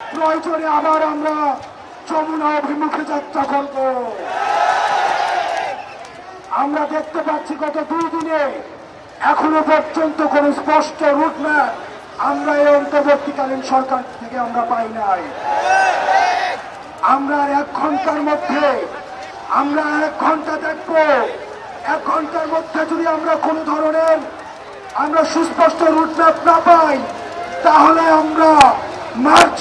প্রয়োজনে আবার আমরা যমুনা অভিমুখে যাত্রা করব। আমরা দেখতে পাচ্ছি গত দুই দিনে এখনও পর্যন্ত কোন স্পষ্ট রুটম্যাপ আমরা এই অন্তর্বর্তীকালীন সরকার থেকে আমরা পাই নাই। আমরা এক ঘণ্টার মধ্যে, আমরা এক ঘণ্টা দেখব। এক ঘণ্টার মধ্যে যদি আমরা কোনো ধরনের আমরা সুস্পষ্ট রুটম্যাপ না পাই, তাহলে আমরা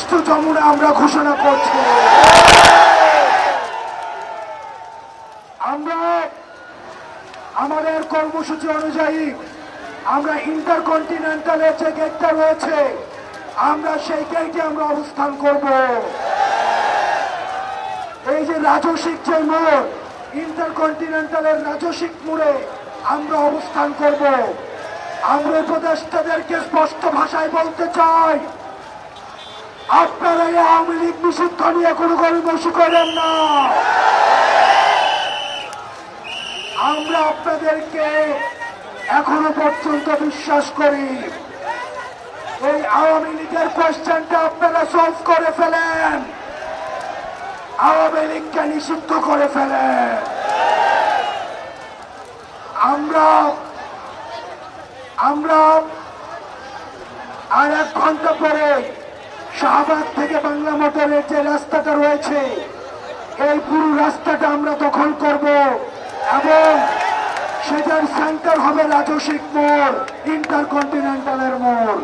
টু যমুনা আমরা ঘোষণা করছি। আমরা আমাদের কর্মসূচি অনুযায়ী আমরা ইন্টারকন্টিনেন্টালের যে গেটটা রয়েছে, আমরা সেই গেটে আমরা অবস্থান করব। এই যে রাজসিক যে মোড়, ইন্টারকন্টিনেন্টালের রাজসিক মোড়ে আমরা অবস্থান করব। আমরা উপদেষ্টাদেরকে স্পষ্ট ভাষায় বলতে চাই আপনারা এই আওয়ামী লীগ নিষিদ্ধ নিয়ে কোনো গরিবসী করেন না। আমরা আপনাদেরকে এখনও পর্যন্ত বিশ্বাস করি। এই আওয়ামী লীগের কোয়েশ্চেনটা আপনারা সলভ করে ফেলেন। আওয়ামী লীগকে নিষিদ্ধ করে ফেলেন। আমরা আমরা আর এক ঘণ্টা পরে শাহবাগ থেকে বাংলা মোটরের যে রাস্তাটা রয়েছে, এই পুরো রাস্তাটা আমরা দখল করব এবং সেটার সেন্টার হবে রাজসিক মোড় ইন্টারকন্টিনেন্টালের মোড়।